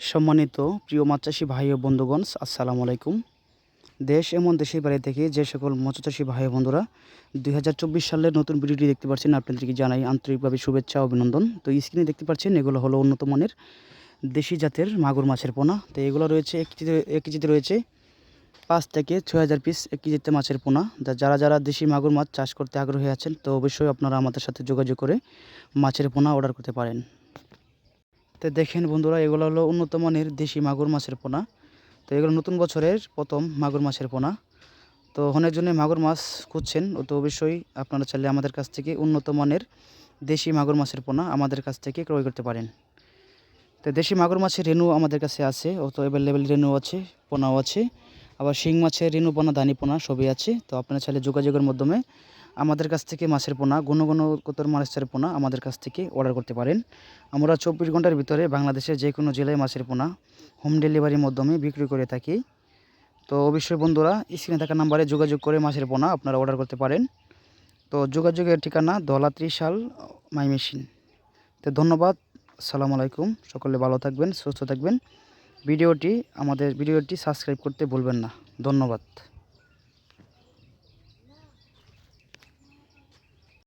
সম্মানিত প্রিয় মাছ চাষি ভাই ও বন্ধুগণ, আসসালামু আলাইকুম। দেশ এমন দেশের বাড়ি থেকে যে সকল মাছ চাষি ভাই বন্ধুরা, দুই হাজার চব্বিশ সালের নতুন ভিডিওটি দেখতে পাচ্ছেন, আপনাদেরকে জানাই আন্তরিকভাবে শুভেচ্ছা অভিনন্দন। তো স্ক্রিনে দেখতে পাচ্ছেন, এগুলো হলো উন্নত মানের দেশি জাতের মাগুর মাছের পোনা। তো এগুলো রয়েছে, এক কেজিতে এক কেজিতে রয়েছে পাঁচ থেকে ছয় হাজার পিস এক কেজিতে মাছের পোনা। যারা যারা দেশি মাগুর মাছ চাষ করতে আগ্রহী আছেন, তো অবশ্যই আপনারা আমাদের সাথে যোগাযোগ করে মাছের পোনা অর্ডার করতে পারেন। তো দেখেন বন্ধুরা, এগুলো হলো উন্নত মানের দেশি মাগুর মাছের পোনা। তো এগুলো নতুন বছরের প্রথম মাগুর মাছের পোনা। তো অনেকজনে মাগুর মাছ খুঁজছেন, ও তো অবশ্যই আপনারা চাইলে আমাদের কাছ থেকে উন্নত মানের দেশি মাগুর মাছের পোনা আমাদের কাছ থেকে ক্রয় করতে পারেন। তো দেশি মাগুর মাছের রেনু আমাদের কাছে আছে, ও তো অ্যাভেলেবেল রেনু আছে, পোনাও আছে। আবার শিং মাছের রেনু পোনা, দানি পোনা সবই আছে। তো আপনারা চাইলে যোগাযোগের মাধ্যমে আমাদের কাছ থেকে মাছের পোনা গুণ গুণগতর মাছের পোনা আমাদের কাছ থেকে অর্ডার করতে পারেন। আমরা চব্বিশ ঘণ্টার ভিতরে বাংলাদেশের যে কোনো জেলায় মাছের পোনা হোম ডেলিভারির মাধ্যমে বিক্রি করে থাকি। তো অবশ্যই বন্ধুরা স্ক্রিনে থাকা নাম্বারে যোগাযোগ করে মাছের পোনা আপনারা অর্ডার করতে পারেন। তো যোগাযোগের ঠিকানা দলা ত্রিশাল মাই মেশিন। তো ধন্যবাদ সালাম আলাইকুম, সকলে ভালো থাকবেন, সুস্থ থাকবেন। ভিডিওটি, আমাদের ভিডিওটি সাবস্ক্রাইব করতে ভুলবেন না। ধন্যবাদ।